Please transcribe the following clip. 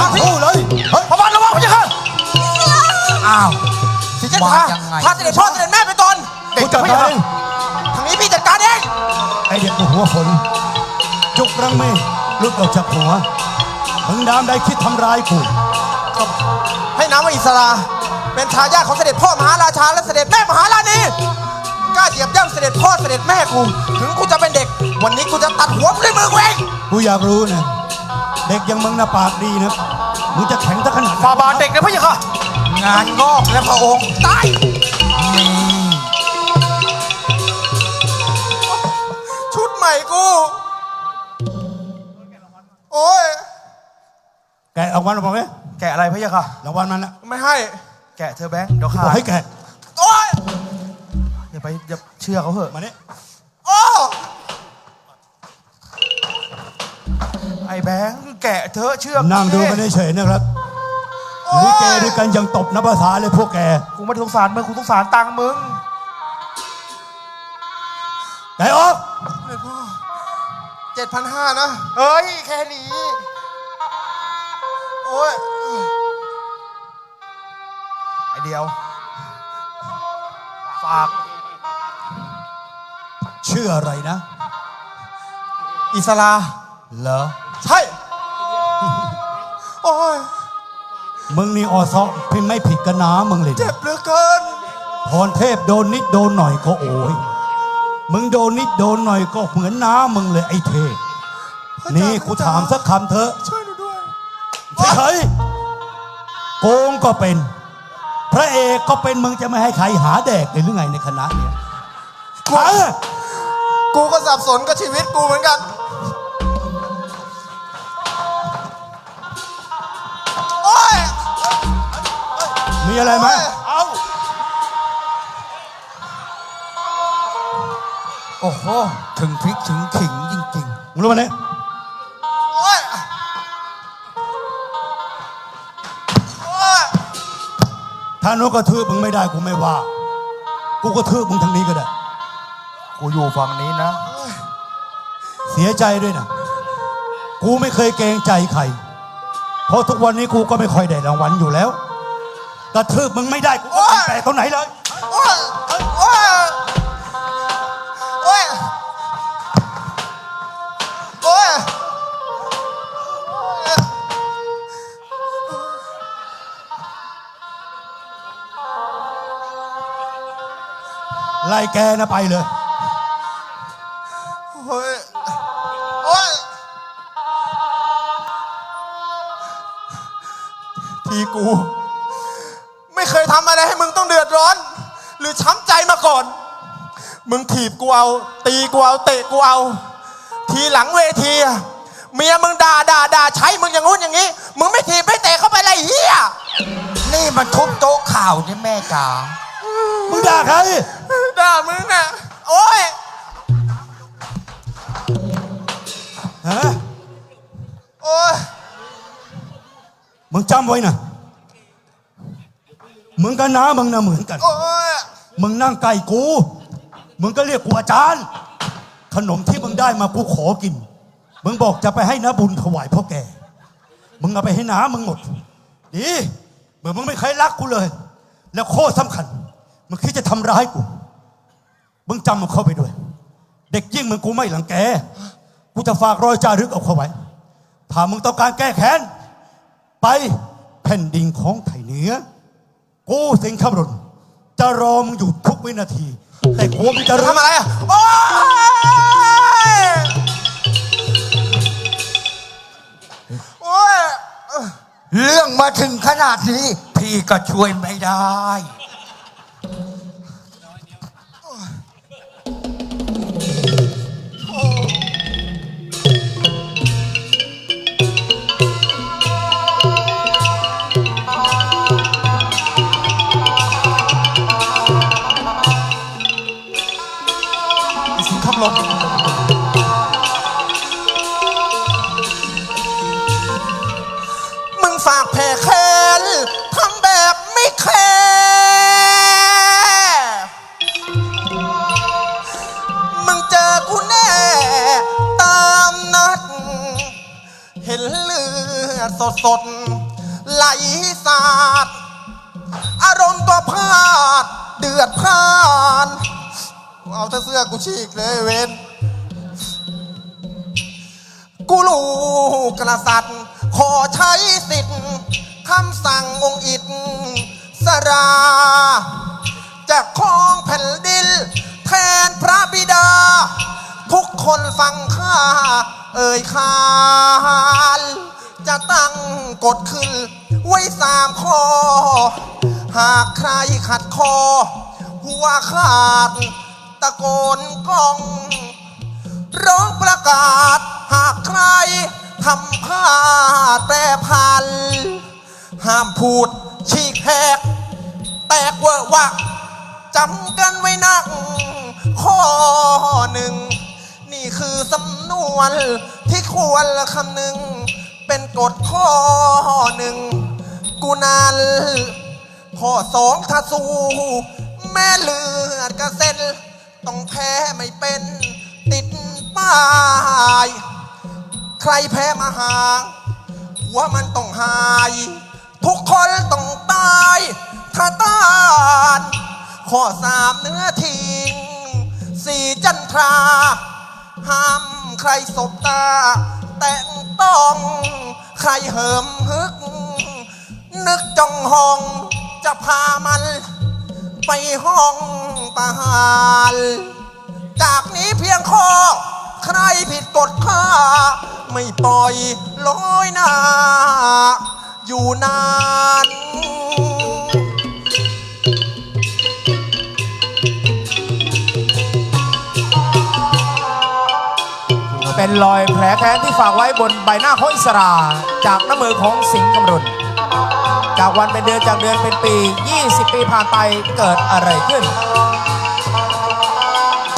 ทั้งคู่เลยเฮ้ยพระบาทระวังพระเจ้าค่ะอ้าวสิเจ้ามาค่ะยังไงพาเสด็จพ่อเสด็จแม่ไปก่อนกูจัดการเองทางนี้พี่จัดการเองไอเด็กหัวฝนจุกรังเมฆหลุดออกจากหัวมึงดามใดคิดทำร้ายกูให้น้ำว่าอิสราเป็นทายาทของเสด็จพ่อมหาราชาและเสด็จแม่มหาราณีกล้าเหยียบย่ำเสด็จพ่อเสด็จแม่กู ถึงกูจะเป็นเด็ก วันนี้กูจะตัดหัวมึงด้วยมือกูเองกูอยากรู้นะ เด็กอยังมึงน่ะปากดีนะมึงจะแข็งสักขนาดไหนฟาบาทเด็กนะพระเจ้าค่ะ งานงอกและพระองค์ตายนี่ชุดใหม่กู โอ้ย แกะรางวัลมาบอกไหมแกะอะไรพระเจ้าค่ะ รางวัลมันละไม่ให้ แกะเธอแบงค์เดี๋ยวกูขาบอกยให้แกะโอ้ยอย่าไปอย่าเชื่อเขาเถอะมาเนี่ยโอ้ ไอ้แบงค์แกะเธอะเชื่อนั่งดูกันเฉยๆนะครับลิเกด้วยกันยังตบนับภาษาเลยพวกแก กูไม่ได้สงสารมึงกูสงสารตังค์มึงไก่ออกเจ็ดพันห้านะเฮ้ยแค่นี้ โอ้ยไอเดียว ฝากชื่ออะไรนะ อิสลาเหรอ มึงนี่ออซอพิมพ์ไม่ผิดกันนะมึงเลยเจ็บเหลือเกินพรเทพโดนนิดโดนหน่อยก็โอยมึงโดนนิดโดนหน่อยก็เหมือนน้ามึงเลยไอ้เทพพระเจ้านี่กูถามสักคำเถอะช่วยหนูด้วยเฮ้ยโกงก็เป็น พระเอกก็เป็นมึงจะไม่ให้ใครหาแดกเลยหรือไงในคณะเนี่ยกูหากูก็สับสนกับชีวิตกูเหมือนกัน อะไรไหมเอาโอ้โห ถึงพริกถึงขิงจริงมึงรู้ไหมเนี่ยโอ้ยโอ้ยถ้านกกระทืบมึงไม่ได้กูไม่ว่า กูกระทืบมึงทางนี้ก็ได้ กูอยู่ฝั่งนี้นะ เสียใจด้วยนะ กูไม่เคยเกรงใจใคร เพราะทุกวันนี้กูก็ไม่ค่อยได้รางวัลอยู่แล้ว กระทืบมึงไม่ได้กูก็ไม่แปลกตรงไหนเลย โอ้ยโอ้ยโอ้ยโอ้ยไล่แกนะไปเลย โอ้ยโอ้ยทีกูไม่เคยทำ อะไรให้มึงต้องเดือดร้อน หรือช้ำใจมาก่อน มึงถีบกูเอา ตีกูเอาเตะกูเอา ทีหลังเวทีอะเมียมึงด่าด่าด่าใช้มึงอย่างงู้นอย่างนี้ มึงไม่ถีบไม่เตะเข้าไปเลยเฮียๆนี่มันทุบโต๊ะข่าวนี่แม่จ๋ามึงด่าใครด่ามึงน่ะโอ้ยฮะโอ้ยมึงจำไว้นะ มึงกับน้ามึงนะเหมือนกัน โอ้ยมึงนั่งใกล้กู มึงก็เรียกกูอาจารย์ ขนมที่มึงได้มากูขอกิน มึงบอกจะไปให้น้าบุญถวายพ่อแกมึงเอาไปให้น้ามึงหมด ดีเหมือนมึงไม่เคยรักกูเลย แล้วโคตรสำคัญ มึงคิดจะทำร้ายกู มึงจำมันเข้าไปด้วย เด็กยิ่งมึงกูไม่หลังแก กูจะฝากรอยจารึกเอาเข้าไว้ ถ้ามึงต้องการแก้แค้น ไปแผ่นดินของไทยเหนือ กูสิงห์คำรณจะรอมึงอยู่ทุกวินาที แต่กูมึงจะจะรู้ทำอะไรอะโอ้ยโอ้ยเรื่องมาถึงขนาดนี้ พี่ก็ช่วยไม่ได้ นเห็นเลือดสดสดๆไหลสาด อารมณ์ก็พลาด เดือดพลานเอาเสื้อกูฉีกเลยเวนกูลูกกษัตขอใช้สิทธิ์คำสั่งองค์อิฐสราจะครองแผ่นดิน แทนพระบิดา ทุกคนฟังข้า เอ่ยคานจะตั้งกฎขึ้น ไว้สามข้อ หากใครขัดคอ หัวขาด ตะโกนกล้อง ร้องประกาศ หากใครทำพลาดแปรพัน ห้ามพูดฉีกแหก แตกเวอะวะจำกันไว้นักข้อหนึ่ง นี่คือสำ นวนที่ควรคำนึง เป็นกฎข้อหนึ่ง กูนันข้อสองถ้าสู้แม่เลือดกระเซ็น ต้องแพ้ไม่เป็นติดป้าย ใครแพ้มาหางหัวมันต้องหาย ทุกคนต้องตาย ถ้าต้านข้อสามเนื้อทิ้งสี่จันทราห้าม ใครสบตา แต่งต้องใครเหิมฮึก นึกจ้องห้องจะพามัน ไปห้องตาหารจากนี้เพียงข้อใครผิดกฎข้า ไม่ปล่อยลอยหน้าอยู่นาน เป็นรอยแผลแค้นที่ฝากไว้บนใบหน้าของอิสรา จากน้ำมือของสิงห์กำรุนจากวันเป็นเดือนจากเดือนเป็นปี 20 ปีผ่านไปเกิดอะไรขึ้น